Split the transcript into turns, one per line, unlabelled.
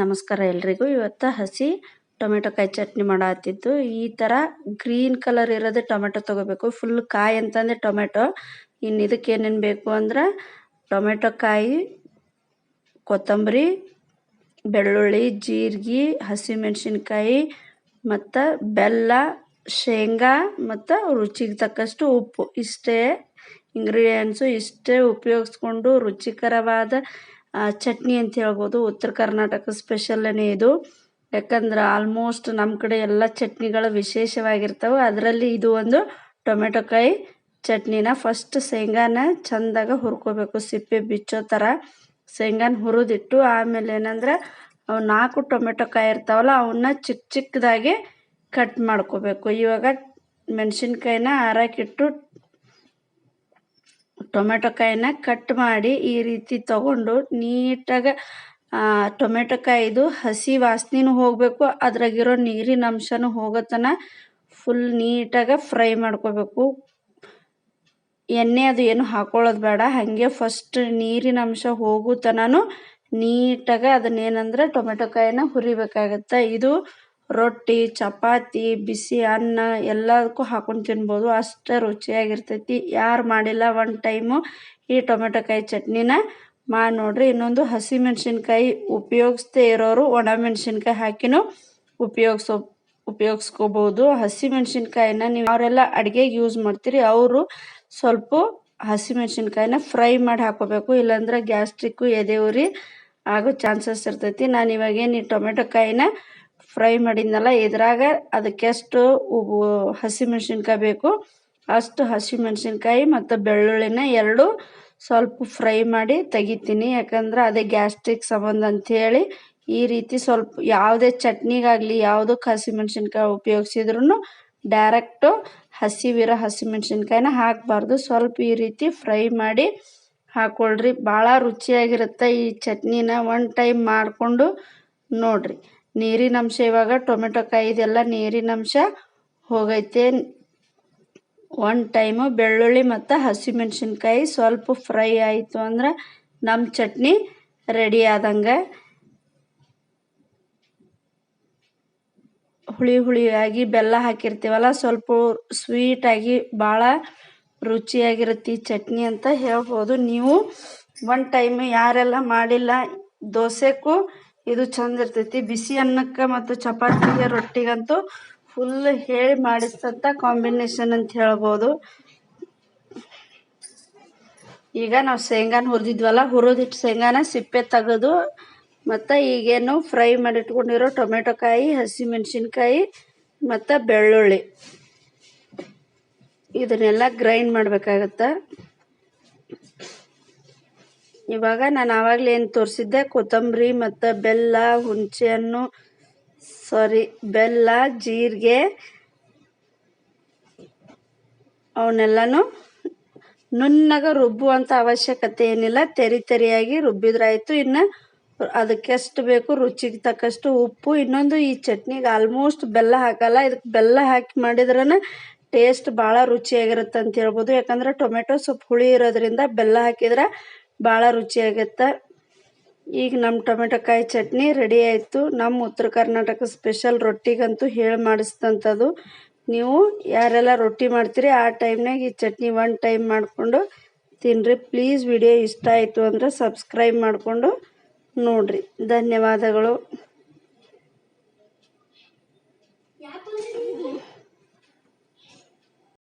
ನಮಸ್ಕಾರ ಎಲ್ರಿಗೂ. ಇವತ್ತು ಹಸಿ ಟೊಮೆಟೊ ಕಾಯಿ ಚಟ್ನಿ ಮಾಡತ್ತಿದ್ದು ಈ ಥರ ಗ್ರೀನ್ ಕಲರ್ ಇರೋದೇ ಟೊಮೆಟೊ ತೊಗೋಬೇಕು. ಫುಲ್ ಕಾಯಿ ಅಂತಂದರೆ ಟೊಮೆಟೊ. ಇನ್ನು ಇದಕ್ಕೆ ಏನೇನು ಬೇಕು ಅಂದ್ರೆ ಟೊಮೆಟೊ ಕಾಯಿ, ಕೊತ್ತಂಬರಿ, ಬೆಳ್ಳುಳ್ಳಿ, ಜೀರಿಗೆ, ಹಸಿಮೆಣಸಿನ್ಕಾಯಿ ಮತ್ತು ಬೆಲ್ಲ, ಶೇಂಗಾ ಮತ್ತು ರುಚಿಗೆ ತಕ್ಕಷ್ಟು ಉಪ್ಪು. ಇಷ್ಟೇ ಇಂಗ್ರೀಡಿಯೆಂಟ್ಸು ಇಷ್ಟೇ ಉಪಯೋಗಿಸ್ಕೊಂಡು ರುಚಿಕರವಾದ ಚಟ್ನಿ ಅಂತ ಹೇಳ್ಬೋದು. ಉತ್ತರ ಕರ್ನಾಟಕ ಸ್ಪೆಷಲ್ಲೇ ಇದು. ಯಾಕಂದ್ರೆ ಆಲ್ಮೋಸ್ಟ್ ನಮ್ಮ ಕಡೆ ಎಲ್ಲ ಚಟ್ನಿಗಳು ವಿಶೇಷವಾಗಿರ್ತವೆ. ಅದರಲ್ಲಿ ಇದು ಒಂದು ಟೊಮೆಟೊ ಕಾಯಿ ಚಟ್ನಿನ ಫಸ್ಟ್ ಶೇಂಗಾನ ಚಂದಾಗ ಹುರ್ಕೋಬೇಕು, ಸಿಪ್ಪೆ ಬಿಚ್ಚೋ ಥರ ಶೇಂಗಾನ ಹುರಿದಿಟ್ಟು ಆಮೇಲೆ ಏನಂದ್ರೆ ಅವು ನಾಲ್ಕು ಟೊಮೆಟೊ ಕಾಯಿ ಇರ್ತಾವಲ್ಲ ಅವನ್ನ ಚಿಕ್ಕ ಚಿಕ್ಕದಾಗಿ ಕಟ್ ಮಾಡ್ಕೋಬೇಕು. ಇವಾಗ ಮೆಣಸಿನ್ಕಾಯಿನ ಹಾರಾಕಿಟ್ಟು ಟೊಮೆಟೊ ಕಾಯಿನ ಕಟ್ ಮಾಡಿ ಈ ರೀತಿ ತಗೊಂಡು ನೀಟಾಗಿ ಟೊಮೆಟೊ ಕಾಯಿದು ಹಸಿ ವಾಸನೆನೂ ಹೋಗಬೇಕು, ಅದ್ರಾಗಿರೋ ನೀರಿನ ಅಂಶನೂ ಹೋಗೋ ತನ ಫುಲ್ ನೀಟಾಗಿ ಫ್ರೈ ಮಾಡ್ಕೋಬೇಕು. ಎಣ್ಣೆ ಅದು ಏನು ಹಾಕೊಳ್ಳೋದು ಬೇಡ, ಹಾಗೆ ಫಸ್ಟ್ ನೀರಿನ ಅಂಶ ಹೋಗೋ ತನೂ ನೀಟಾಗಿ ಅದನ್ನೇನಂದ್ರೆ ಟೊಮೆಟೊ ಕಾಯಿನ ಹುರಿಬೇಕಾಗತ್ತೆ. ಇದು ರೊಟ್ಟಿ, ಚಪಾತಿ, ಬಿಸಿ ಅನ್ನ ಎಲ್ಲದಕ್ಕೂ ಹಾಕೊಂಡು ತಿನ್ಬೋದು. ಅಷ್ಟೇ ರುಚಿಯಾಗಿರ್ತೈತಿ. ಯಾರು ಮಾಡಿಲ್ಲ ಒನ್ ಟೈಮು ಈ ಟೊಮೆಟೊಕಾಯಿ ಚಟ್ನಿನ ಮಾಡಿ ನೋಡ್ರಿ. ಇನ್ನೊಂದು ಹಸಿಮೆಣ್ಸಿನ್ಕಾಯಿ ಉಪಯೋಗಿಸ್ದೇ ಇರೋರು ಒಣ ಮೆಣಸಿನ್ಕಾಯಿ ಹಾಕಿನೂ ಉಪಯೋಗಿಸೋ, ಉಪಯೋಗಿಸ್ಕೋಬೋದು. ಹಸಿಮೆಣ್ಸಿನ್ಕಾಯಿನ ನೀವು ಅವರೆಲ್ಲ ಅಡುಗೆಗೆ ಯೂಸ್ ಮಾಡ್ತೀರಿ, ಅವರು ಸ್ವಲ್ಪ ಹಸಿಮೆಣ್ಸಿನ್ಕಾಯಿನ ಫ್ರೈ ಮಾಡಿ ಹಾಕೋಬೇಕು ಇಲ್ಲಾಂದ್ರೆ ಗ್ಯಾಸ್ಟ್ರಿಕ್ಕು ಎದೆ ಉರಿ ಆಗೋ ಚಾನ್ಸಸ್ ಇರ್ತೈತಿ. ನಾನು ಇವಾಗೇನು ಈ ಟೊಮೆಟೊ ಕಾಯಿನ ಫ್ರೈ ಮಾಡಿದ್ನಲ್ಲ, ಇದ್ರಾಗ ಅದಕ್ಕೆಷ್ಟು ಉಬು ಹಸಿಮೆಣ್ಸಿನ್ಕಾಯಿ ಬೇಕು. ಅಷ್ಟು ಹಸಿಮೆಣ್ಸಿನ್ಕಾಯಿ ಮತ್ತು ಬೆಳ್ಳುಳ್ಳಿನ ಎರಡು ಸ್ವಲ್ಪ ಫ್ರೈ ಮಾಡಿ ತೆಗಿತೀನಿ. ಯಾಕಂದ್ರೆ ಅದೇ ಗ್ಯಾಸ್ಟ್ರಿಕ್ ಸಂಬಂಧ ಅಂಥೇಳಿ ಈ ರೀತಿ ಸ್ವಲ್ಪ ಯಾವುದೇ ಚಟ್ನಿಗಾಗಲಿ ಯಾವುದಕ್ಕೆ ಹಸಿಮೆಣ್ಸಿನ್ಕಾಯಿ ಉಪಯೋಗಿಸಿದ್ರು ಡೈರೆಕ್ಟು ಹಸಿವಿರೋ ಹಸಿಮೆಣ್ಸಿನ್ಕಾಯಿನ ಹಾಕಬಾರ್ದು. ಸ್ವಲ್ಪ ಈ ರೀತಿ ಫ್ರೈ ಮಾಡಿ ಹಾಕ್ಕೊಳ್ರಿ ಭಾಳ ರುಚಿಯಾಗಿರುತ್ತೆ ಈ ಚಟ್ನಿನ. ಒನ್ ಟೈಮ್ ಮಾಡಿಕೊಂಡು ನೋಡ್ರಿ. ನೀರಿನ ಅಂಶ ಇವಾಗ ಟೊಮೆಟೊ ಕಾಯಿದೆಲ್ಲ ನೀರಿನ ಅಂಶ ಹೋಗೈತೆ. ಒನ್ ಟೈಮು ಬೆಳ್ಳುಳ್ಳಿ ಮತ್ತು ಹಸಿಮೆಣ್ಸಿನ್ಕಾಯಿ ಸ್ವಲ್ಪ ಫ್ರೈ ಆಯಿತು ಅಂದ್ರೆ ನಮ್ಮ ಚಟ್ನಿ ರೆಡಿ ಆದಂಗೆ. ಹುಳಿ ಹುಳಿಯಾಗಿ ಬೆಲ್ಲ ಹಾಕಿರ್ತೀವಲ್ಲ ಸ್ವಲ್ಪ ಸ್ವೀಟಾಗಿ ಭಾಳ ರುಚಿಯಾಗಿರುತ್ತೆ ಈ ಚಟ್ನಿ ಅಂತ ಹೇಳ್ಬೋದು. ನೀವು ಒನ್ ಟೈಮ್ ಯಾರೆಲ್ಲ ಮಾಡಿಲ್ಲ ದೋಸೆಗೂ ಇದು ಚಂದ ಇರ್ತೈತಿ. ಬಿಸಿ ಅನ್ನಕ್ಕೆ ಮತ್ತು ಚಪಾತಿಗೆ ರೊಟ್ಟಿಗಂತೂ ಫುಲ್ ಹೇಳಿ ಮಾಡಿಸ್ತಂಥ ಕಾಂಬಿನೇಷನ್ ಅಂತ ಹೇಳ್ಬೋದು. ಈಗ ನಾವು ಶೇಂಗಾನ ಹುರಿದಿದ್ವಲ್ಲ ಹುರಿದಿಟ್ಟು ಶೇಂಗಾನ ಸಿಪ್ಪೆ ತೆಗೆದು ಮತ್ತು ಈಗೇನು ಫ್ರೈ ಮಾಡಿಟ್ಕೊಂಡಿರೋ ಟೊಮೆಟೊ ಕಾಯಿ ಹಸಿಮೆಣ್ಸಿನ್ಕಾಯಿ ಮತ್ತು ಬೆಳ್ಳುಳ್ಳಿ. ಇದನ್ನೆಲ್ಲ ಗ್ರೈಂಡ್ ಮಾಡಬೇಕಾಗತ್ತೆ? ಇವಾಗ ನಾನು ಆವಾಗಲೇ ಏನು ತೋರಿಸಿದ್ದೆ, ಕೊತ್ತಂಬರಿ ಮತ್ತು ಬೆಲ್ಲ, ಹುಣಸೆಹಣ್ಣು ಸಾರಿ ಬೆಲ್ಲ, ಜೀರಿಗೆ, ಅವನ್ನೆಲ್ಲನೂ ನುಣ್ಣಗ ರುಬ್ಬುವಂಥ ಅವಶ್ಯಕತೆ ಏನಿಲ್ಲ. ತೆರಿ ತೆರಿಯಾಗಿ ರುಬ್ಬಿದ್ರಾಯ್ತು. ಇನ್ನು ಅದಕ್ಕೆಷ್ಟು ಬೇಕು, ರುಚಿಗೆ ತಕ್ಕಷ್ಟು ಉಪ್ಪು. ಇನ್ನೊಂದು ಈ ಚಟ್ನಿಗೆ ಆಲ್ಮೋಸ್ಟ್ ಬೆಲ್ಲ ಹಾಕಲ್ಲ. ಇದಕ್ಕೆ ಬೆಲ್ಲ ಹಾಕಿ ಮಾಡಿದ್ರನ ಟೇಸ್ಟ್ ಭಾಳ ರುಚಿಯಾಗಿರುತ್ತೆ ಅಂತ ಹೇಳ್ಬೋದು. ಯಾಕಂದ್ರೆ ಟೊಮೆಟೊ ಸೊಪ್ಪು ಹುಳಿ ಇರೋದ್ರಿಂದ ಬೆಲ್ಲ ಹಾಕಿದ್ರೆ ಭಾಳ ರುಚಿಯಾಗತ್ತೆ ಈಗ ನಮ್ಮ ಟೊಮೆಟೊ ಕಾಯಿ ಚಟ್ನಿ ರೆಡಿ ಆಯಿತು. ನಮ್ಮ ಉತ್ತರ ಕರ್ನಾಟಕ ಸ್ಪೆಷಲ್ ರೊಟ್ಟಿಗಂತೂ ಹೇಳಿ ಮಾಡಿಸ್ತಂಥದ್ದು ನೀವು ಯಾರೆಲ್ಲ ರೊಟ್ಟಿ ಮಾಡ್ತೀರಿ, ಆ ಟೈಮ್ನಾಗ ಈ ಚಟ್ನಿ ಒನ್ ಟೈಮ್ ಮಾಡಿಕೊಂಡು ತಿನ್ನಿರಿ ಪ್ಲೀಸ್ ವಿಡಿಯೋ ಇಷ್ಟ ಆಯಿತು ಅಂದರೆ ಸಬ್ಸ್ಕ್ರೈಬ್ ಮಾಡಿಕೊಂಡು ನೋಡಿರಿ. ಧನ್ಯವಾದಗಳು.